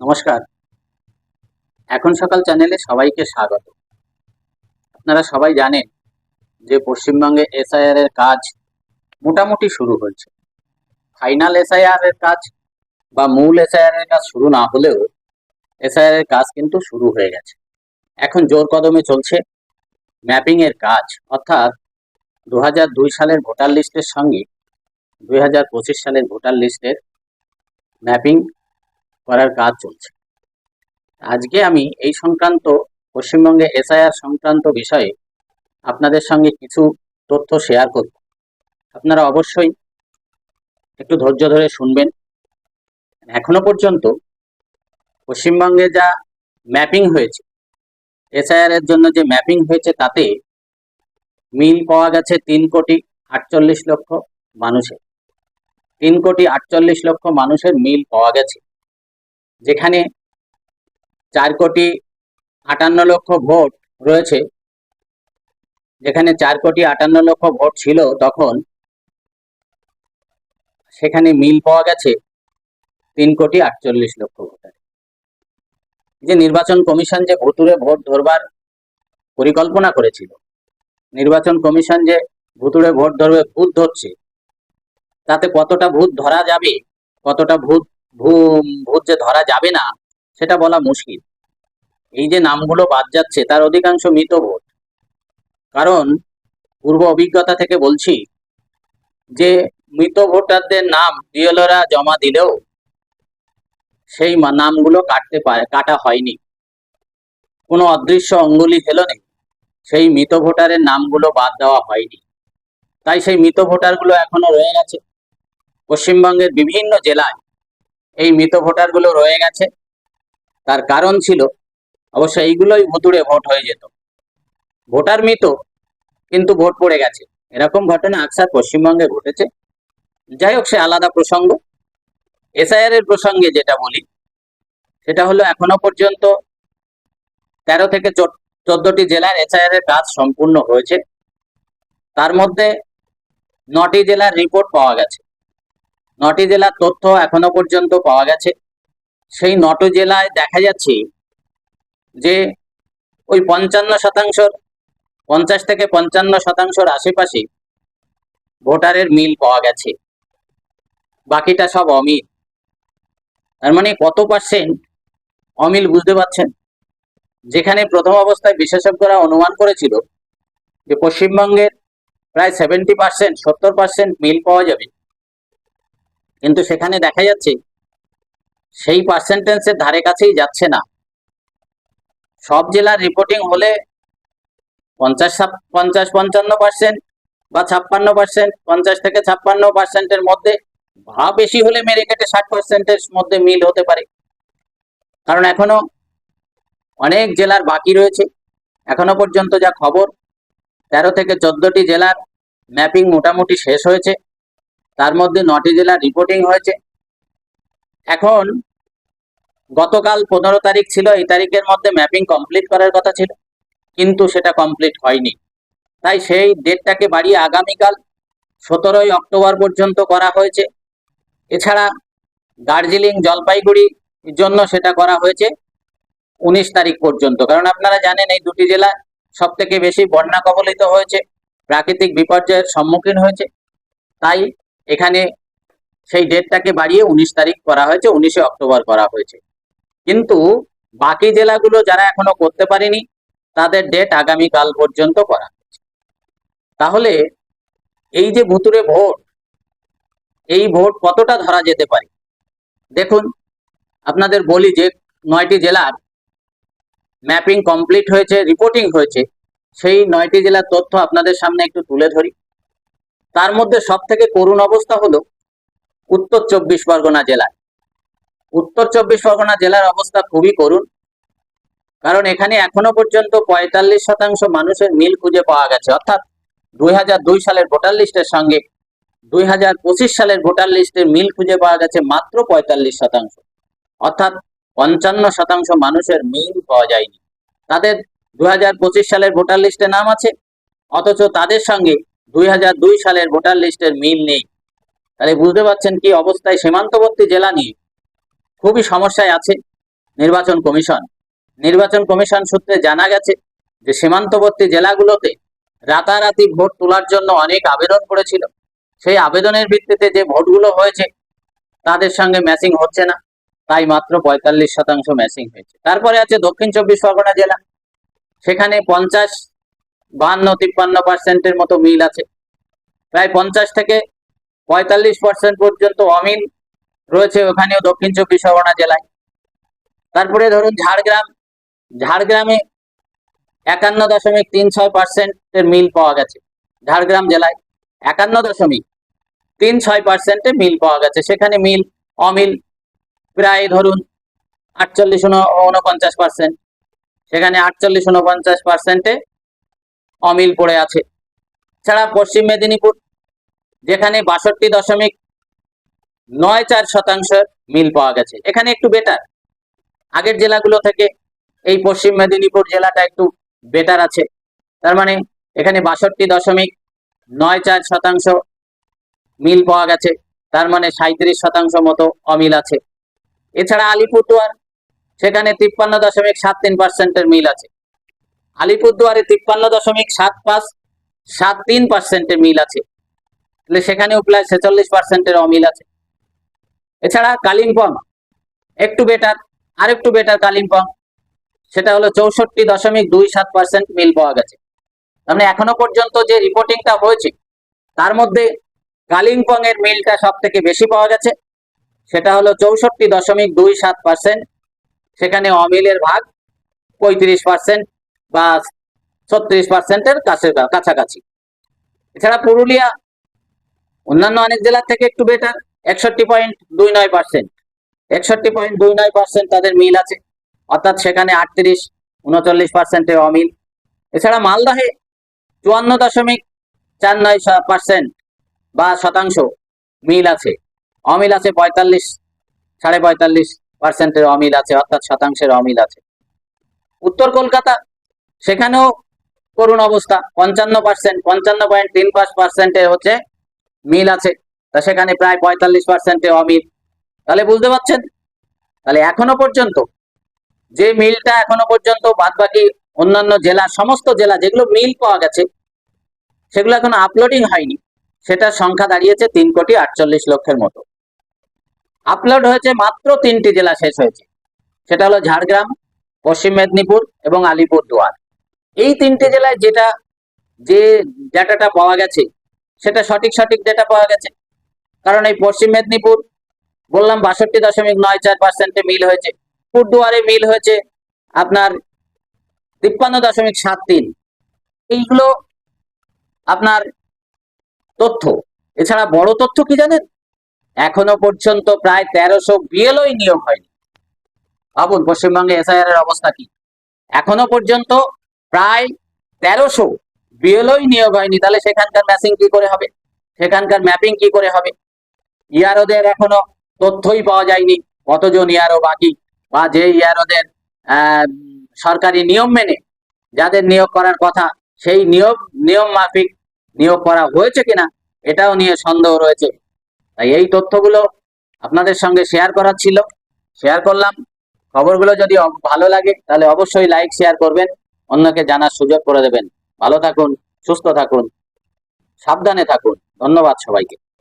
নমস্কার। এখন সকাল চ্যানেলে সবাইকে স্বাগত। আপনারা সবাই জানেন যে পশ্চিমবঙ্গে এসআইআর এর কাজ মোটামুটি শুরু হয়েছে। ফাইনাল এসআইআর এর কাজ বা মূল এসআইআর এর কাজ শুরু না হলেও এসআইআর এর কাজ কিন্তু শুরু হয়ে গেছে। এখন জোর কদমে চলছে ম্যাপিং এর কাজ। অর্থাৎ দু হাজার দুই সালের ভোটার লিস্টের সঙ্গে দুই হাজার পঁচিশ সালের ভোটার লিস্টের ম্যাপিং করার কাজ চলছে। আজকে আমি এই সংক্রান্ত, পশ্চিমবঙ্গে এসআইআর সংক্রান্ত বিষয়ে আপনাদের সঙ্গে কিছু তথ্য শেয়ার করব। আপনারা অবশ্যই একটু ধৈর্য ধরে শুনবেন। এখনও পর্যন্ত পশ্চিমবঙ্গে যা ম্যাপিং হয়েছে, এসআইআর এর জন্য যে ম্যাপিং হয়েছে তাতে মিল পাওয়া গেছে তিন কোটি আটচল্লিশ লক্ষ মানুষের। তিন কোটি আটচল্লিশ লক্ষ মানুষের মিল পাওয়া গেছে। যেখানে চার কোটি আটান্ন লক্ষ ভোট রয়েছে, যেখানে চার কোটি আটান্ন লক্ষ ভোট ছিল তখন, সেখানে মিল পাওয়া গেছে তিন কোটি আটচল্লিশ লক্ষ ভোটার। যে নির্বাচন কমিশন যে ভুতুরে ভোট ধরবার পরিকল্পনা করেছিল, নির্বাচন কমিশন যে ভুতুরে ভোট ধরবে, ভূত ধরছে, তাতে কতটা ভূত ধরা যাবে, কতটা ভূত ভূত যে ধরা যাবে না, সেটা বলা মুশকিল। এই যে নামগুলো বাদ যাচ্ছে, তার অধিকাংশ মৃত ভোট কারণ, পূর্ব অভিজ্ঞতা থেকে বলছি যে, মৃত ভোটারদের নাম বিএলওরা জমা দিলেও সেই নামগুলো কাটতে পারে, কাটা হয়নি। কোনো অদৃশ্য অঙ্গুলি হেলনে সেই মৃত ভোটারের নামগুলো বাদ দেওয়া হয়নি। তাই সেই মৃত ভোটারগুলো এখনও রয়ে গেছে। পশ্চিমবঙ্গের বিভিন্ন জেলায় এই মৃত ভোটারগুলো রয়ে গেছে। তার কারণ ছিল, অবশ্য এইগুলোই ভুতুড়ে ভোট হয়ে যেত। ভোটার মৃত, কিন্তু ভোট পড়ে গেছে। এরকম ঘটনা আকসার পশ্চিমবঙ্গে ঘটেছে। যাই হোক, সে আলাদা প্রসঙ্গ। এসআইআর এর প্রসঙ্গে যেটা বলি, সেটা হলো এখনও পর্যন্ত তেরো থেকে চোদ্দটি জেলার এসআইআর এর কাজ সম্পূর্ণ হয়েছে। তার মধ্যে নটি জেলার রিপোর্ট পাওয়া গেছে। নটি জেলার তথ্য এখনও পর্যন্ত পাওয়া গেছে। সেই নটি জেলায় দেখা যাচ্ছে যে ওই পঞ্চান্ন শতাংশর, পঞ্চাশ থেকে পঞ্চান্ন শতাংশর আশেপাশে ভোটারের মিল পাওয়া গেছে। বাকিটা সব অমিল। তার মানে কত পার্সেন্ট অমিল বুঝতে পারছেন? যেখানে প্রথম অবস্থায় বিশেষজ্ঞরা অনুমান করেছিল যে পশ্চিমবঙ্গের প্রায় সেভেন্টি পার্সেন্ট সত্তর পার্সেন্ট মিল পাওয়া যাবে। কিন্তু সেখানে দেখা যাচ্ছে সেই পার্সেন্টেন্সের ধারে কাছেই যাচ্ছে না। সব জেলার রিপোর্টিং হলে পঞ্চাশ পঞ্চাশ পঞ্চান্ন পার্সেন্ট বা ছাপ্পান্ন পার্সেন্ট পঞ্চাশ থেকে ছাপ্পান্ন পার্সেন্টের মধ্যে ভা বেশি হলে মেরে কেটে ষাট পার্সেন্টের মধ্যে মিল হতে পারে। কারণ এখনও অনেক জেলার বাকি রয়েছে। এখনও পর্যন্ত যা খবর, তেরো থেকে চোদ্দটি জেলার ম্যাপিং মোটামুটি শেষ হয়েছে। তার মধ্যে নটি জেলার রিপোর্টিং হয়েছে। এখন গতকাল পনেরো তারিখ ছিল, এই তারিখের মধ্যে ম্যাপিং কমপ্লিট করার কথা ছিল, কিন্তু সেটা কমপ্লিট হয়নি। তাই সেই ডেটটাকে বাড়িয়ে আগামীকাল সতেরোই অক্টোবর পর্যন্ত করা হয়েছে। এছাড়া দার্জিলিং, জলপাইগুড়ি জন্য সেটা করা হয়েছে উনিশ তারিখ পর্যন্ত। কারণ আপনারা জানেন, এই দুটি জেলা সব থেকে বেশি বন্যা কবলিত হয়েছে, প্রাকৃতিক বিপর্যয়ের সম্মুখীন হয়েছে। তাই এখানে সেই ডেটটাকে বাড়িয়ে উনিশ তারিখ করা হয়েছে, উনিশে অক্টোবর করা হয়েছে। কিন্তু বাকি জেলাগুলো যারা এখনও করতে পারেনি, তাদের ডেট আগামীকাল পর্যন্ত করা হয়েছে। তাহলে এই যে ভুতুরে ভোট, এই ভোট কতটা ধরা যেতে পারে? দেখুন, আপনাদের বলি যে নয়টি জেলার ম্যাপিং কমপ্লিট হয়েছে, রিপোর্টিং হয়েছে, সেই নয়টি জেলার তথ্য আপনাদের সামনে একটু তুলে ধরি। তার মধ্যে সব থেকে করুণ অবস্থা হলো উত্তর চব্বিশ পরগনা জেলায় উত্তর চব্বিশ পরগনা জেলার অবস্থা খুবই করুণ, কারণ এখানে এখনও পর্যন্ত পঁয়তাল্লিশ শতাংশ মানুষের মিল খুঁজে পাওয়া গেছে। অর্থাৎ দুই হাজার দুই সালের ভোটার লিস্টের সঙ্গে দুই হাজার পঁচিশ সালের ভোটার লিস্টের মিল খুঁজে পাওয়া গেছে মাত্র পঁয়তাল্লিশ শতাংশ। অর্থাৎ পঞ্চান্ন শতাংশ মানুষের মিল পাওয়া যায়নি। তাদের দুই হাজার পঁচিশ সালের ভোটার লিস্টে নাম আছে, অথচ তাদের সঙ্গে দুই হাজার দুই সালের ভোটার লিস্টের মিল নেই। তাহলে বুঝতে পারছেন কি অবস্থায় সীমান্তবর্তী জেলা নিয়ে খুবই সমস্যায় আছে নির্বাচন কমিশন। নির্বাচন কমিশন সূত্রে জানা গেছে যে সীমান্তবর্তী জেলাগুলোতে রাতারাতি ভোট তোলার জন্য অনেক আবেদন করেছিল। সেই আবেদনের ভিত্তিতে যে ভোটগুলো হয়েছে, তাদের সঙ্গে ম্যাচিং হচ্ছে না। তাই মাত্র পঁয়তাল্লিশ শতাংশ ম্যাচিং হয়েছে। তারপরে আছে দক্ষিণ চব্বিশ পরগনা জেলা। সেখানে পঞ্চাশ বাহান্ন, তিপ্পান্ন পার্সেন্টের মতো মিল আছে। প্রায় পঞ্চাশ থেকে পঁয়তাল্লিশ পার্সেন্ট পর্যন্ত অমিল রয়েছে ওখানেও দক্ষিণ চব্বিশ পরগনা জেলায়। তারপরে ধরুন ঝাড়গ্রাম, ঝাড়গ্রামে একান্ন দশমিক তিন ছয় পার্সেন্টের মিল পাওয়া গেছে ঝাড়গ্রাম জেলায়। একান্ন দশমিক তিন ছয় পার্সেন্টে মিল পাওয়া গেছে। সেখানে মিল অমিল প্রায় ধরুন আটচল্লিশ উনপঞ্চাশ পার্সেন্ট সেখানে আটচল্লিশ উনপঞ্চাশ পার্সেন্টে অমিল পড়ে আছে। ছাড়া পশ্চিম মেদিনীপুর, যেখানে বাষট্টি দশমিক নয় চার শতাংশ মিল পাওয়া গেছে। এখানে একটু বেটার আগের জেলাগুলো থেকে এই পশ্চিম মেদিনীপুর জেলাটা একটু বেটার আছে। তার মানে এখানে বাষট্টি দশমিক নয় চার শতাংশ মিল পাওয়া গেছে। তার মানে সাঁত্রিশ শতাংশ মতো অমিল আছে। এছাড়া আলিপুরদুয়ার, সেখানে তিপ্পান্ন দশমিক সাত তিন পার্সেন্টের মিল আছে। আলিপুরদুয়ারে তিপ্পান্ন দশমিক সাত পাঁচ সাত তিন পার্সেন্টের মিল আছে। তাহলে সেখানেও প্রায় ছেচল্লিশ পার্সেন্টের অমিল আছে। এছাড়া কালিম্পং, একটু বেটার আর একটু বেটার কালিম্পং, সেটা হলো চৌষট্টি দশমিক দুই সাত পার্সেন্ট মিল পাওয়া গেছে। মানে এখনও পর্যন্ত যে রিপোর্টিংটা হয়েছে, তার মধ্যে কালিম্পং এর মিলটা সব থেকে বেশি পাওয়া গেছে। সেটা হলো চৌষট্টি দশমিক দুই সাত পার্সেন্ট, সেখানে অমিলের ভাগ পঁয়ত্রিশ পার্সেন্ট। বা ছত্রিশ পার্সেন্টের কাছে কাছাকাছি। এছাড়া পুরুলিয়া, অন্যান্য অনেক জেলার থেকে একটু বেটার একষট্টি পয়েন্ট দুই নয় পার্সেন্ট। একষট্টি পয়েন্ট দুই নয় পার্সেন্ট তাদের মিল আছে। অর্থাৎ সেখানে আটত্রিশ, উনচল্লিশ পার্সেন্টে অমিল। এছাড়া মালদহে চুয়ান্ন দশমিক চার নয় পার্সেন্ট বা শতাংশ মিল আছে। অমিল আছে পঁয়তাল্লিশ, সাড়ে পঁয়তাল্লিশ পার্সেন্টের অমিল আছে, অর্থাৎ শতাংশের অমিল আছে। উত্তর কলকাতা সেখানেও করুণ অবস্থা। পঞ্চান্ন পার্সেন্ট পঞ্চান্ন পয়েন্ট তিন পাঁচ পার্সেন্টে হচ্ছে মিল আছে। তা সেখানে প্রায় পঁয়তাল্লিশ পার্সেন্টে অমিল। তাহলে বুঝতে পারছেন? তাহলে এখনও পর্যন্ত যে মিলটা এখনও পর্যন্ত বাদ বাকি অন্যান্য জেলা, সমস্ত জেলা যেগুলো মিল পাওয়া গেছে, সেগুলো এখনও আপলোডিং হয়নি। সেটার সংখ্যা দাঁড়িয়েছে তিন কোটি আটচল্লিশ লক্ষের মতো। আপলোড হয়েছে মাত্র তিনটি জেলা শেষ হয়েছে। সেটা হলো ঝাড়গ্রাম, পশ্চিম মেদিনীপুর এবং আলিপুরদুয়ার। এই তিনটে জেলায় যেটা, যে ডাটাটা পাওয়া গেছে, সেটা সঠিক সঠিক ডেটা পাওয়া গেছে। কারণ এই পশ্চিম মেদিনীপুর, বললাম বাষট্টি দশমিক নয় চার পার্সেন্টে মিল হয়েছে। পুরদুয়ারে মিল হয়েছে আপনার তিপ্পান্ন দশমিক সাত তিন। এইগুলো আপনার তথ্য। এছাড়া বড় তথ্য কি জানেন? এখনও পর্যন্ত প্রায় তেরোশো বিএলওই নিয়োগ হয়নি। ভাবুন, পশ্চিমবঙ্গে এসআইআর এর অবস্থা কি? এখনও পর্যন্ত প্রায় তেরোশো বিএলওই নিয়োগ হয়নি। তাহলে সেখানকার ম্যাচিং কি করে হবে? সেখানকার ম্যাপিং কি করে হবে? ইয়ারোদের এখনও তথ্যই পাওয়া যায়নি। কতজন ইয়ারো বাকি? বা যে ইয়ারোদের সরকারি নিয়ম মেনে যাদের নিয়োগ করার কথা, সেই নিয়োগ, নিয়ম মাফিক নিয়োগ করা হয়েছে কিনা, এটাও নিয়ে সন্দেহ রয়েছে। তাই এই তথ্যগুলো আপনাদের সঙ্গে শেয়ার করার ছিল। শেয়ার করলাম। খবরগুলো যদি ভালো লাগে, তাহলে অবশ্যই লাইক শেয়ার করবেন। অন্যকে জানার সুযোগ করে দেবেন। ভালো থাকুন সুস্থ থাকুন সাবধানে থাকুন। ধন্যবাদ সবাইকে।